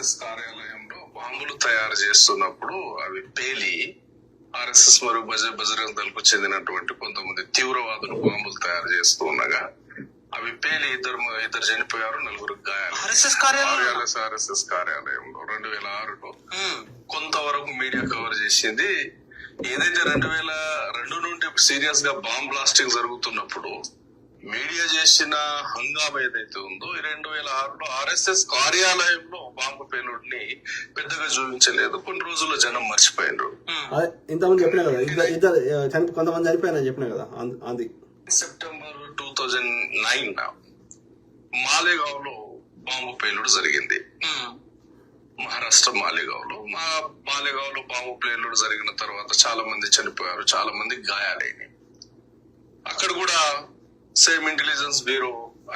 RSS కార్యాలయంలో బాంబులు తయారు చేస్తున్నప్పుడు అవి పేలి ఆర్ఎస్ఎస్ మరియు బజ బజరంగ దళకు చెందినటువంటి కొంతమంది తీవ్రవాదులు బాంబులు తయారు చేస్తూ ఉండగా అవి పేలి ఇద్దరు ఇద్దరు చనిపోయారు నలుగురు గాయాలు. ఆర్ఎస్ఎస్ కార్యాలయం ఆర్ఎస్ ఆర్ఎస్ఎస్ కార్యాలయంలో రెండు వేల ఆరులో. కొంతవరకు మీడియా కవర్ చేసింది. ఏదైతే రెండు వేల రెండు నుండి సీరియస్గా బాంబ్ బ్లాస్టింగ్ జరుగుతున్నప్పుడు మీడియా చేసిన హంగామా ఏదైతే ఉందో ఈ రెండు వేల ఆరులో ఆర్ఎస్ఎస్ కార్యాలయంలో బాంబు పేలుడిని పెద్దగా చూపించలేదు. కొన్ని రోజుల్లో జనం మర్చిపోయినారు. ఇంతకుముందు చెప్పినా కదా ఇద్దరు కొంతమంది చనిపోయినా చెప్పినా కదా అది సెప్టెంబర్ టూ థౌజండ్ నైన్ మాలేగావ్లో బాంబు పేలుడు జరిగింది. మహారాష్ట్ర మాలేగావ్లో మా మాలేగావ్లో బాంబు పేలుడు జరిగిన తర్వాత చాలా మంది చనిపోయారు చాలా మంది గాయాలైనాయి. సేమ్ ఇంటెలిజెన్స్ బ్యూరో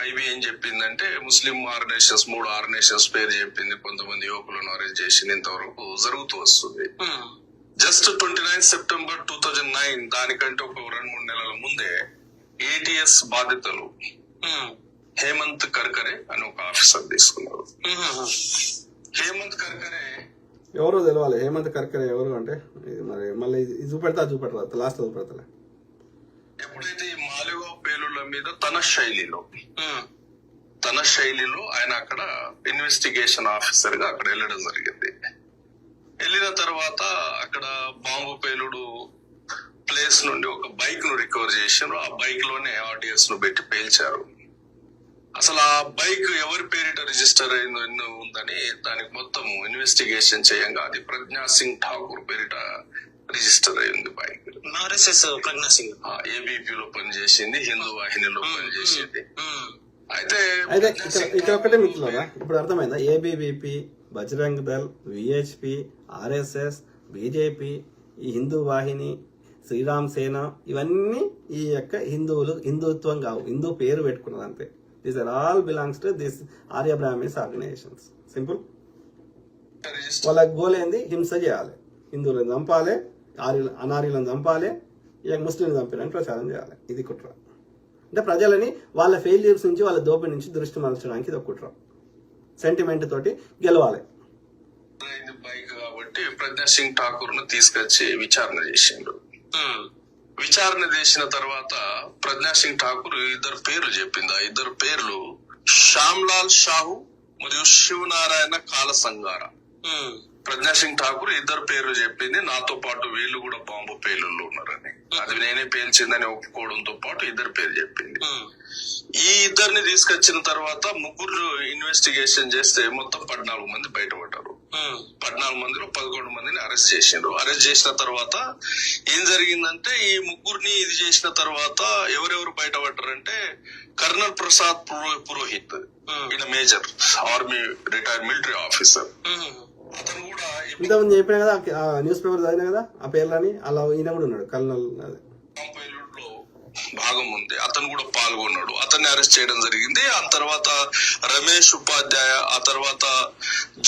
ఐబీ ఏం చెప్పిందంటే ముస్లిం ఆర్గనైజేషన్స్ మూడు ఆర్గనైజేషన్స్ పేరు చెప్పింది. కొంతమంది యువకులను అరెస్ట్ చేసింది. ఇంతవరకు జరుగుతూ వస్తుంది. Just twenty nine September two thousand nine దానికంటే ఒక రెండు మూడు నెలల ముందే ఏటీఎస్ బాధితులు హేమంత్ కర్కరే అని ఒక ఆఫీసర్ తీసుకున్నారు. హేమంత్ కర్కరే ఎవరో తెలవాలి. హేమంత్ కర్కరే ఎవరు అంటే మరి మళ్ళీ చూపెడతా చూపెడతా. లాస్ట్ చూపెడతలే ఎప్పుడైతే మీద తన శైలిలో. తన శైలిలో ఆయన అక్కడ ఇన్వెస్టిగేషన్ ఆఫీసర్గా అక్కడ వెళ్ళడం జరిగింది. వెళ్ళిన తర్వాత అక్కడ బాంబు పేలుడు ప్లేస్ నుండి ఒక బైక్ను రికవర్ చేశారు ఆ బైక్లోనే ఆడియన్స్ను పెట్టి పేల్చారు. అసలు ఆ బైక్ ఎవరి పేరిట రిజిస్టర్ అయిందో ఎన్నో ఉందని దానికి మొత్తం ఇన్వెస్టిగేషన్ చేయంగా అది ప్రజ్ఞా సింగ్ ఠాకూర్ పేరిట రిజిస్టర్ అయింది bike RSS Pragya Singh ABP లో పనిచేసింది హిందూ వాహినిలో పనిచేసింది. అయితే అయితే ఇక్కడ ఒకటే మిత్రులారా ఇప్పుడు అర్థమైందా? ABVP Bajrang Dal VHP RSS BJP ఈ హిందూ వాహిని శ్రీరామ్ సేన ఇవన్నీ ఈ యొక్క హిందువులు హిందుత్వం కావు. హిందూ పేరు పెట్టుకున్నది అంతే. These are all belongs to this Arya brahmins organisations simple register. వాళ్ళ గోల్ ఏంది? హింస చేయాలి. హిందువులను చంపాలి. ఆర్యులు అనార్యులను చంపాలి ఇక ముస్లింలు చంపాలని ప్రచారం చేయాలి. ఇది కుట్ర. అంటే ప్రజలని వాళ్ళ ఫెయిల్యూర్స్ నుంచి వాళ్ళ దోపిడి నుంచి దృష్టి మరల్చడానికి ఇది ఒక కుట్ర. సెంటిమెంట్ తోటి గెలవాలి. బైక్ కాబట్టి ప్రజ్ఞా సింగ్ ఠాకూర్ను తీసుకొచ్చి విచారణ చేసిండు. విచారణ చేసిన తర్వాత ప్రజ్ఞా సింగ్ ఠాకూర్ ఇద్దరు పేర్లు చెప్పింది ఆ ఇద్దరు పేర్లు శ్యామ్లాల్ షాహు మరియు శివనారాయణ కాల సంగార ఉమ్, ప్రజ్ఞా సింగ్ ఠాకూర్ ఇద్దరు పేర్లు చెప్పింది. నాతో పాటు వీళ్ళు కూడా బాంబు పేలుళ్ళు ఉన్నారని. అది నేనే పేల్చిందని ఒప్పుకోవడంతో పాటు ఇద్దరు పేరు చెప్పింది. ఈ ఇద్దరిని తీసుకొచ్చిన తర్వాత ముగ్గురు ఇన్వెస్టిగేషన్ చేస్తే మొత్తం పద్నాలుగు మంది బయటపడ్డారు. పద్నాలుగు మందిలో పదకొండు మందిని అరెస్ట్ చేసిండ్రు. అరెస్ట్ చేసిన తర్వాత ఏం జరిగిందంటే ఈ ముగ్గురిని ఇది చేసిన తర్వాత ఎవరెవరు బయటపడ్డారంటే కర్నల్ ప్రసాద్ పురో- పురోహిత్. ఈయన major army retired military officer. ఇంతకుముందు చెప్పిన కదా ఆ న్యూస్ పేపర్ చదివిన కదా ఆ పేర్లని అలా ఈయన కూడా ఉన్నాడు కల్నల్ భాగం ఉంది. అతను కూడా పాల్గొన్నాడు. అతన్ని అరెస్ట్ చేయడం జరిగింది. ఆ తర్వాత రమేష్ ఉపాధ్యాయ ఆ తర్వాత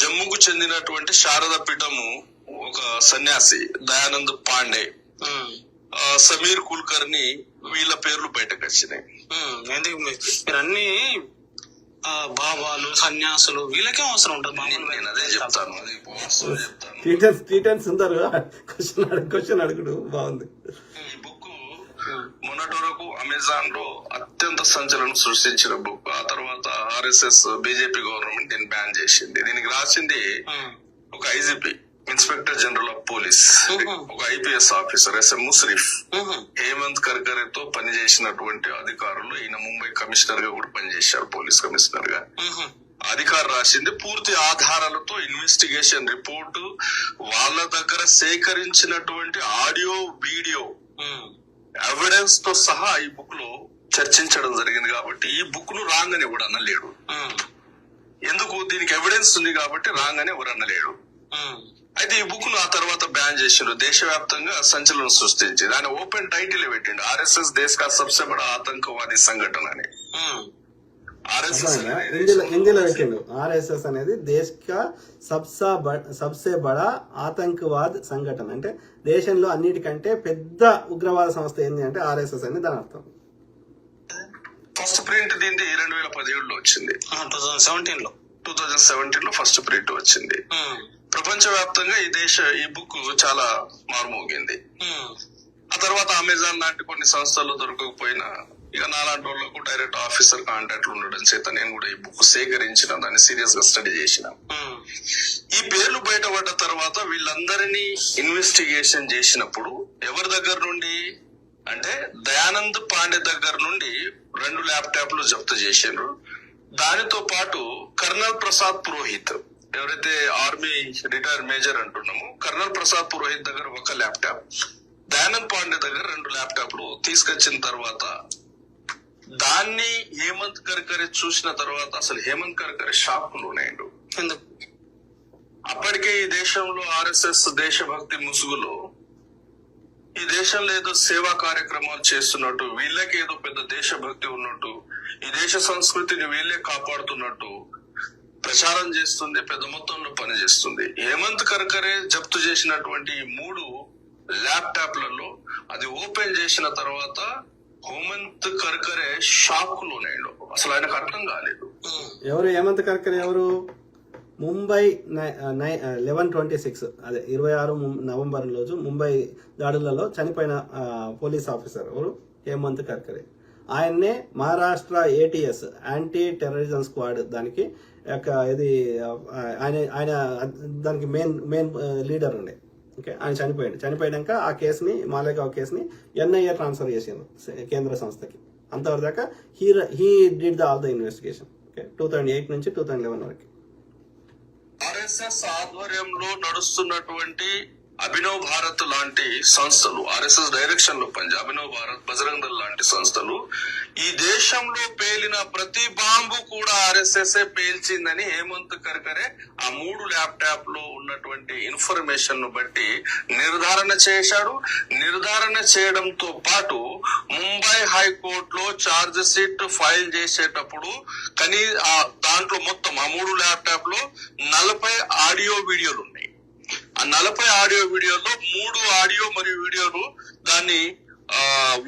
జమ్ముకు చెందినటువంటి శారద పీఠము ఒక సన్యాసి దయానంద్ పాండే సమీర్ కుల్కర్ని వీళ్ళ పేర్లు బయటకు వచ్చినాయి. మీరు అన్ని బాబాలు సన్యాసులు వీళ్ళకే అవసరం ఉంటుంది నేను నేను అదే చెప్తాను. అది వాస్తవం చెప్తాను. టీటన్స్ టీటన్స్ ఉంటారు క్వశ్చన్ క్వశ్చన్ అడుగుడు. బాగుంది. ఈ బుక్ మొన్నటి వరకు అమెజాన్లో అత్యంత సంచలనం సృష్టించిన బుక్. ఆ తర్వాత ఆర్ఎస్ఎస్ బీజేపీ గవర్నమెంట్ దీన్ని బ్యాన్ చేసింది. దీనికి రాసింది ఒక IGP. Inspector general of police. ఒక IPS officer SM Mushrif. Hemant కర్కరేతో పనిచేసినటువంటి అధికారులు ఈయన ముంబై కమిషనర్గా కూడా పనిచేశారు పోలీస్ కమిషనర్గా అధికారు రాసింది పూర్తి ఆధారాలతో ఇన్వెస్టిగేషన్ రిపోర్టు వాళ్ళ దగ్గర సేకరించినటువంటి ఆడియో వీడియో ఎవిడెన్స్తో సహా ఈ బుక్లో చర్చించడం జరిగింది కాబట్టి ఈ బుక్ను రాంగ్ అని ఎవడు అనలేడు ఎందుకు? దీనికి ఎవిడెన్స్ ఉంది కాబట్టి రాంగ్ అని ఎవరు అనలేడు. అయితే ఈ బుక్ను ఆ తర్వాత బ్యాన్ చేసిండు దేశవ్యాప్తంగా సంచలనం సృష్టించింది. ఆయన ఓపెన్ టైటిల్ పెట్టిండు. ఆర్ఎస్ఎస్ దేశ్ కా సబ్సే బడా ఆతంకవాది సంఘటన అని హిందీలో పెట్టిండు. ఆర్ఎస్ఎస్ అనేది దేశ్ కా సబ్సా బడా ఆతంకవాద్ సంఘటన. అంటే దేశంలో అన్నిటికంటే పెద్ద ఉగ్రవాద సంస్థ ఏంది అంటే ఆర్ఎస్ఎస్ అని దాని అర్థం. ఫస్ట్ ప్రింట్ దీనిది రెండు వేల పదిహేడులో వచ్చింది. టూ థౌజండ్ సెవెంటీన్లో. టూ థౌజండ్ సెవెంటీన్లో ఫస్ట్ ప్రింట్ వచ్చింది. ప్రపంచవ్యాప్తంగా ఈ దేశ ఈ బుక్ చాలా మారుమోగింది. ఉమ్, ఆ తర్వాత అమెజాన్ లాంటి కొన్ని సంస్థల్లో దొరకకపోయినా ఇక నాలాంటి వాళ్ళకు డైరెక్ట్ ఆఫీసర్ కాంటాక్ట్లు ఉండడం చేత నేను కూడా ఈ బుక్ సేకరించిన దాన్ని సీరియస్గా స్టడీ చేసిన. ఉమ్, ఈ పేర్లు బయటపడ్డ తర్వాత వీళ్ళందరినీ ఇన్వెస్టిగేషన్ చేసినప్పుడు ఎవరి దగ్గర నుండి అంటే దయానంద్ పాండే దగ్గర నుండి రెండు ల్యాప్టాప్లు జప్తు చేసిండ్రు. దానితో పాటు కర్నల్ ప్రసాద్ పురోహిత్ ఎవరైతే ఆర్మీ రిటైర్ మేజర్ అంటున్నామో కర్నల్ ప్రసాద్ పురోహిత్ దగ్గర ఒక ల్యాప్టాప్ దయానంద్ పాండే దగ్గర రెండు ల్యాప్టాప్లు తీసుకొచ్చిన తర్వాత దాన్ని హేమంత్ కర్కరే చూసిన తర్వాత అసలు హేమంత్ కర్కరే షాక్ ఎందుకు? అప్పటికే ఈ దేశంలో ఆర్ఎస్ఎస్ దేశభక్తి ముసుగులో ఈ దేశంలో ఏదో సేవా కార్యక్రమాలు చేస్తున్నట్టు వీళ్ళకి ఏదో పెద్ద దేశభక్తి ఉన్నట్టు ఈ దేశ సంస్కృతిని వీళ్ళే కాపాడుతున్నట్టు ప్రచారం చేస్తుంది పెద్ద మొత్తంలో పనిచేస్తుంది హేమంత్ కర్కరే జప్తు చేసినటువంటి ఈ మూడు ల్యాప్టాప్లలో అది ఓపెన్ చేసిన తర్వాత హేమంత్ కర్కరే షాక్ లోనేడు అసలు ఆయనకు అర్థం కాలేదు. ఎవరు హేమంత్ కర్కర్ ఎవరు? ముంబై లెవెన్ ట్వంటీ సిక్స్ అదే ఇరవై ఆరు నవంబర్ రోజు ముంబై దాడులలో చనిపోయిన పోలీస్ ఆఫీసర్ ఎవరు? హేమంత్ కర్కరే. ఆయన్నే Maharashtra ATS anti terrorism squad దానికి యొక్క ఇది ఆయన ఆయన దానికి మెయిన్ మెయిన్ లీడర్ ఉండే ఓకే ఆయన చనిపోయాడు. చనిపోయాక ఆ కేసుని మాలేగావ్ కేసుని ఎన్ఐఏ ట్రాన్స్ఫర్ చేసింది కేంద్ర సంస్థకి. అంతవరకు దాకా he he did the all the investigation okay two thousand eight నుంచి టూ థౌజండ్ లెవెన్ వరకు. ఆర్ఎస్ఎస్ ఆధ్వర్యంలో నడుస్తున్నటువంటి అభినవ్ భారత్ లాంటి సంస్థలు ఆర్ఎస్ఎస్ డైరెక్షన్లో పనిచే అభినవ్ భారత్ బజరంగ దళ్ లాంటి సంస్థలు ఈ దేశంలో పేలిన ప్రతి బాంబు కూడా ఆర్ఎస్ఎస్ పేల్చిందని హేమంత్ కర్కరే ఆ మూడు ల్యాప్టాప్లో ఉన్నటువంటి ఇన్ఫర్మేషన్ను బట్టి నిర్ధారణ చేశాడు. నిర్ధారణ చేయడంతో పాటు ముంబై హైకోర్టులో ఛార్జ్ షీట్ ఫైల్ చేసేటప్పుడు కానీ దాంట్లో మొత్తం ఆ మూడు ల్యాప్టాప్లో నలభై ఆడియో వీడియోలు ఉన్నాయి ఆ నలభై ఆడియో వీడియోలో మూడు ఆడియో మరియు వీడియోలు దాన్ని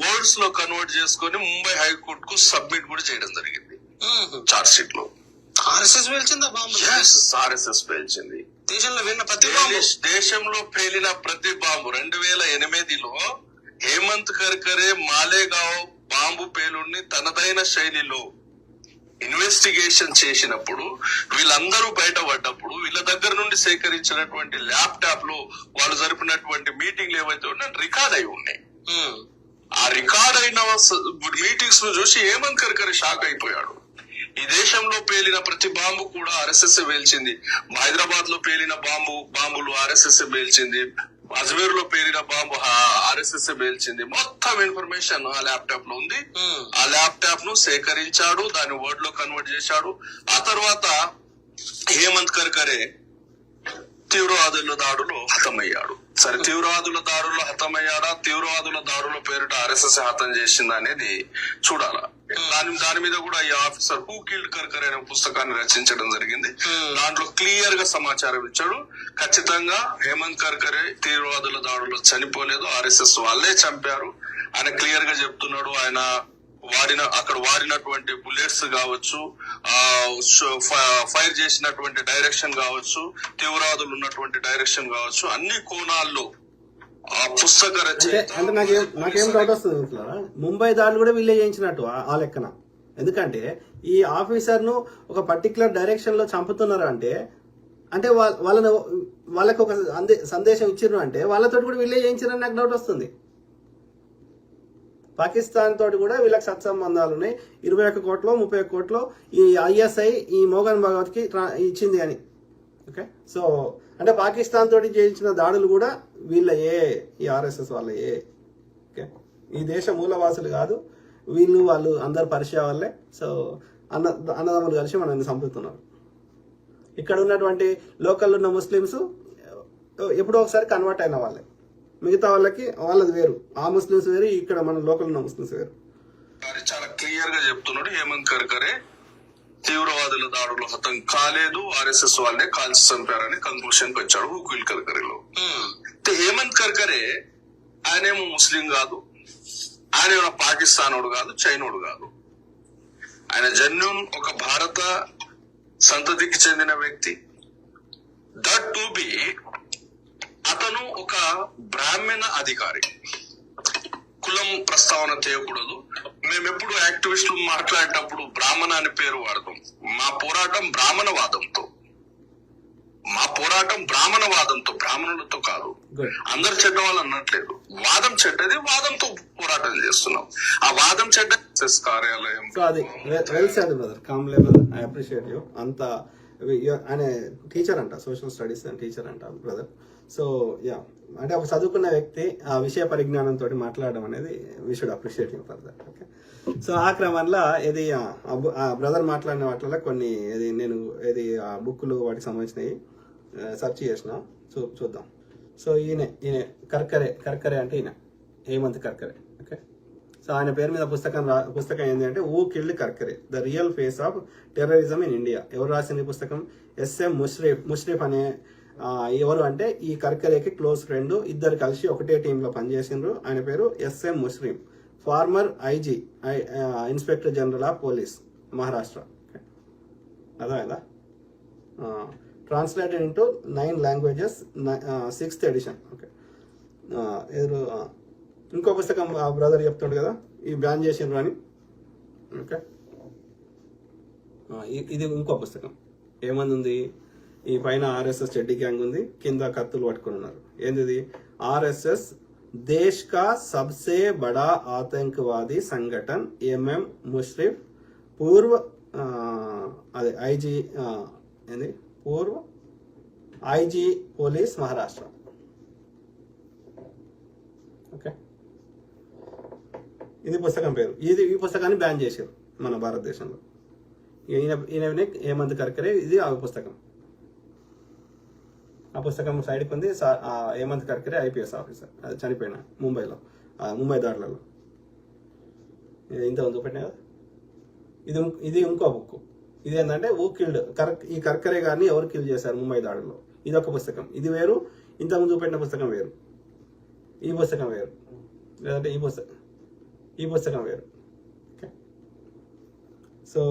వర్డ్స్లో కన్వర్ట్ చేసుకొని ముంబై హైకోర్టు కు సబ్మిట్ కూడా చేయడం జరిగింది. చార్జ్ షీట్లో. ఆర్ఎస్ఎస్ పేల్చిందా బాంబు? ఆర్ఎస్ఎస్ పేల్చింది. దేశంలో విన్న ప్రతి దేశంలో పేలిన ప్రతి బాంబు. రెండు వేల ఎనిమిదిలో హేమంత్ కర్కరే మాలేగావ్ బాంబు పేలుడిని తనదైన శైలిలో ఇన్వెస్టిగేషన్ చేసినప్పుడు వీళ్ళందరూ బయటపడ్డప్పుడు వీళ్ళ దగ్గర నుండి సేకరించినటువంటి ల్యాప్టాప్లో వాళ్ళు జరిపినటువంటి మీటింగ్లు ఏవైతే ఉన్నాయో రికార్డ్ అయి ఉన్నాయి. ఆ రికార్డ్ అయిన మీటింగ్స్ను చూసి హేమంత్ కర్కరే షాక్ అయిపోయాడు. ఈ దేశంలో పేలిన ప్రతి బాంబు కూడా ఆర్ఎస్ఎస్ పేల్చింది. హైదరాబాద్లో పేలిన బాంబు బాంబులు ఆర్ఎస్ఎస్ పేల్చింది. అజ్మీర్లో పేలిన బాంబు ఆర్ఎస్ఎస్ పేల్చింది. మొత్తం ఇన్ఫర్మేషన్ ఆ ల్యాప్టాప్లో ఉంది ఆ ల్యాప్టాప్ను సేకరించాడు దాన్ని వర్డ్లో కన్వర్ట్ చేశాడు. ఆ తర్వాత హేమంత్ కర్కరే తీవ్రవాదుల దాడులో హతమయ్యాడు. సరే తీవ్రవాదుల దాడుల్లో హతమయ్యాడా? తీవ్రవాదుల దాడుల పేరిట ఆర్ఎస్ఎస్ హతం చేసిందా అనేది చూడాలా. దాని దాని మీద కూడా ఈ ఆఫీసర్ హూ కిల్డ్ కర్కర్ అనే పుస్తకాన్ని రచించడం జరిగింది. Hmm. దాంట్లో క్లియర్గా సమాచారం ఇచ్చాడు. ఖచ్చితంగా హేమంత్ కర్కరే తీవ్రవాదుల దాడుల్లో చనిపోలేదు. ఆర్ఎస్ఎస్ వాళ్ళే చంపారు. ఆయన క్లియర్గా చెప్తున్నాడు. ఆయన వాడిన అక్కడ వాడినటువంటి బుల్లెట్స్ కావచ్చు ఫైర్ చేసినటువంటి డైరెక్షన్ కావచ్చు తీవ్రవాదులు ఉన్నటువంటి డైరెక్షన్ కావచ్చు అన్ని కోణాల్లో ఆ పుస్తక రచయిత అంటే నాకేం నాకేం డౌట్ వస్తుంది ఇట్లా? ముంబై దాడులు కూడా వీళ్ళే చేయించినట్టు ఆ- లెక్కన. ఎందుకంటే ఈ ఆఫీసర్ను ఒక పర్టికులర్ డైరెక్షన్లో చంపుతున్నారు అంటే అంటే వాళ్ళ- వాళ్ళని వాళ్ళకి ఒక సందేశం ఇచ్చిర్రు అంటే వాళ్ళతో కూడా వీళ్ళే చేయించారని నాకు డౌట్ వస్తుంది. పాకిస్తాన్ తోటి కూడా వీళ్ళకి సత్సంబంధాలు ఉన్నాయి. ఇరవై ఒక్క కోట్లో ముప్పై ఒక్క కోట్లో ఈ ఐఎస్ఐ ఈ మోగన్ భగవత్కి ట్రా- ఇచ్చింది అని. ఓకే? సో అంటే పాకిస్తాన్ తోటి చేయించిన దాడులు కూడా వీళ్ళ ఏ ఈ ఆర్ఎస్ఎస్ వాళ్ళ ఏ ఓకే? ఈ దేశ మూలవాసులు కాదు. వీళ్ళు వాళ్ళు అందరు పరిచయ వాళ్ళే సో అన్న అన్నదమ్ములు కలిసి మనల్ని చంపుతున్నారు. ఇక్కడ ఉన్నటువంటి లోకల్ ఉన్న ముస్లిమ్స్ ఎప్పుడో ఒకసారి కన్వర్ట్ అయిన వాళ్ళే. మిగతా వాళ్ళకి వాళ్ళది వేరు. ఆ ముస్లిమ్స్ వేరు ఇక్కడ మన లోకల్ ఉన్న ముస్లిమ్స్ వేరు. చాలా క్లియర్గా చెప్తున్నాడు హేమంత్ కర్కరే. తీవ్రవాదుల దాడులు హతం కాలేదు. ఆర్ఎస్ఎస్ వాళ్ళే కాల్చి చంపారని కంక్లూషన్కి వచ్చాడు హుకుల్ కర్కరేలో. హేమంత్ కర్కరే ఆయనేమో ముస్లిం కాదు. ఆయన పాకిస్తానోడు కాదు చైనోడు కాదు. ఆయన జన్యున్ ఒక భారత సంతతికి చెందిన వ్యక్తి. దట్ టు బి అతను ఒక బ్రాహ్మణ అధికారి. కులం ప్రస్తావన చేయకూడదు మేము ఎప్పుడు యాక్టివిస్టులు మాట్లాడేటప్పుడు బ్రాహ్మణ అని పేరు వాడతాం. మా పోరాటం బ్రాహ్మణవాదంతో. మా పోరాటం బ్రాహ్మణవాదంతో బ్రాహ్మణులతో కాదు. అందరు చెడ్డ వాళ్ళు అన్నట్లేదు. వాదం చెడ్డది వాదంతో పోరాటం చేస్తున్నాం. ఆ వాదం చెడ్డ కార్యాలయం. అది well said brother Kamble brother I appreciate you అంత ఆయన టీచర్ అంట సోషల్ స్టడీస్ టీచర్ అంట బ్రదర్ సో యా అంటే ఒక చదువుకున్న వ్యక్తి ఆ విషయ పరిజ్ఞానంతో మాట్లాడడం అనేది we should appreciate you for that okay so ఆ క్రమంలో ఇది ఆ బ్రదర్ మాట్లాడిన వాటిలో కొన్ని ఇది నేను ఇది ఆ బుక్లు వాటికి సంబంధించినవి సెర్చ్ చేసిన. చూ చూద్దాం. సో ఈయన ఈయన కర్కరే కర్కరే అంటే ఈయన. హేమంత్ కర్కరే ఓకే సో ఆయన పేరు మీద పుస్తకం రా పుస్తకం ఏంటి అంటే who killed Karkare the real face of terrorism in India ఎవరు రాసిన పుస్తకం? ఎస్ఎం ముష్రీఫ్ ముష్రీఫ్ అనే ఎవరు అంటే ఈ కర్కరేకి క్లోజ్ ఫ్రెండ్ ఇద్దరు కలిసి ఒకటే టీంలో పనిచేసిండ్రు. ఆయన పేరు SM Muslim former IG inspector general of police Maharashtra. అదా translated into nine languages sixth edition. Okay. ఎదురు ఇంకో పుస్తకం ఆ బ్రదర్ చెప్తాడు కదా ఈ బ్యాన్ చేసిండ్రు అని. ఓకే. ఇది ఇంకో పుస్తకం. ఏమంది ఉంది ఈ పైన ఆర్ఎస్ఎస్ చెడ్డి గ్యాంగ్ ఉంది. కింద కత్తులు పట్టుకొని ఉన్నారు. ఏంది ఆర్ఎస్ఎస్ దేశ్ కా సబ్సే బడా ఆతంకవాది సంఘటన్ ఎంఎం ముష్రిఫ్ పూర్వ అదే ఐజీ ఏంది? పూర్వ ఐజీ పోలీస్ మహారాష్ట్ర. ఓకే. ఇది పుస్తకం పేరు. ఇది ఈ పుస్తకాన్ని బ్యాన్ చేశారు మన భారతదేశంలో. ఈయన ఈయన హేమంత్ కర్కరే. ఇది ఆ పుస్తకం. ఆ పుస్తకం సైడ్కి ఉంది హేమంత్ కర్కరే ఐపీఎస్ ఆఫీసర్. అది చనిపోయిన ముంబైలో ముంబై దాడులలో ఇంత ఉంది పెట్టినా కదా? ఇది ఇది ఇంకో బుక్ ఇది ఏంటంటే ఊ కిల్డ్ కర్ ఈ కర్కరే గారిని ఎవరు కిల్ చేశారు ముంబై దాడుల్లో ఇది ఒక పుస్తకం. ఇది వేరు ఇంత ముందు పుస్తకం వేరు. ఈ పుస్తకం వేరు. లేదంటే ఈ పుస్తకం ఈ పుస్తకం వేరు. ఓకే. సో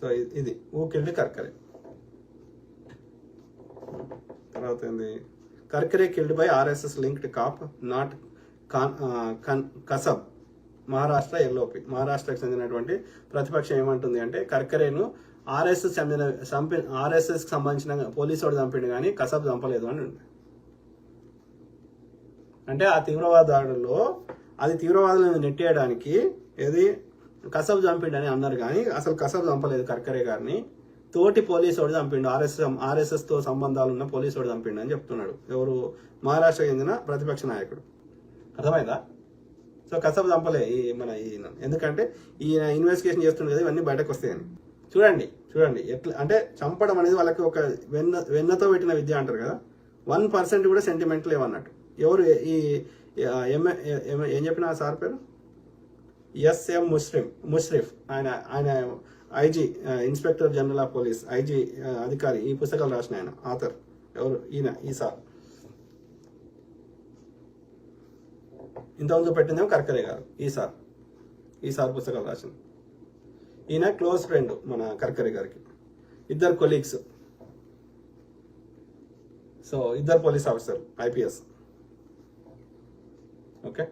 సో ఇది ఇది. Who killed Karkare. తర్వాత ఏంది Karkare killed by RSS linked cop not కాన్ కన్ కసబ్ మహారాష్ట్ర ఎల్ఓపి. మహారాష్ట్రకు చెందినటువంటి ప్రతిపక్షం ఏమంటుంది అంటే కర్కరేను ఆర్ఎస్ఎస్ చెందిన చంపి ఆర్ఎస్ఎస్కి సంబంధించిన పోలీసు వాడు చంపిండు కానీ కసబ్ చంపలేదు అని ఉంది. అంటే ఆ తీవ్రవాద దాడుల్లో అది తీవ్రవాదులను నెట్టేయడానికి ఏది? కసబ్ చంపిండని అన్నారు కానీ అసలు కసబ్ చంపలేదు కర్కరే గారిని. తోటి పోలీసు వాడు చంపిండు. ఆర్ఎస్ఎస్ ఆర్ఎస్ఎస్తో సంబంధాలు ఉన్న పోలీసు వాడు చంపిండు అని చెప్తున్నాడు. ఎవరు? మహారాష్ట్ర చెందిన ప్రతిపక్ష నాయకుడు. అర్థమైందా? సో కసబ్ చంపలే ఈ మన ఈయన. ఎందుకంటే ఈయన ఇన్వెస్టిగేషన్ చేస్తుండే కదా ఇవన్నీ బయటకు వస్తాయని. చూడండి చూడండి. ఎట్లా అంటే చంపడం అనేది వాళ్ళకి ఒక వెన్న వెన్నతో పెట్టిన విద్య అంటారు కదా. వన్ పర్సెంట్ కూడా సెంటిమెంట్ లేవన్నట్టు. ఎవరు ఈ ఎంఏ ఏం చెప్పిన సార్ పేరు? ఎస్ఎం ముస్లిం ముష్రిఫ్ ఆయన ఆయన IG inspector general of police IG అధికారి ఈ పుస్తకాలు రాసిన ఆయన ఆథర్ ఎవరు ఈయన ఈ సార్ ఇంతకుముందు పెట్టిందేమో కర్కరే గారు ఈ సార్ ఈ సార్ పుస్తకాలు రాసింది. ఈయన క్లోజ్ ఫ్రెండ్ మన కర్కరే గారికి. ఇద్దరు కొలీగ్స్. సో ఇద్దరు పోలీస్ ఆఫీసర్ ఐపీఎస్. ఓకే?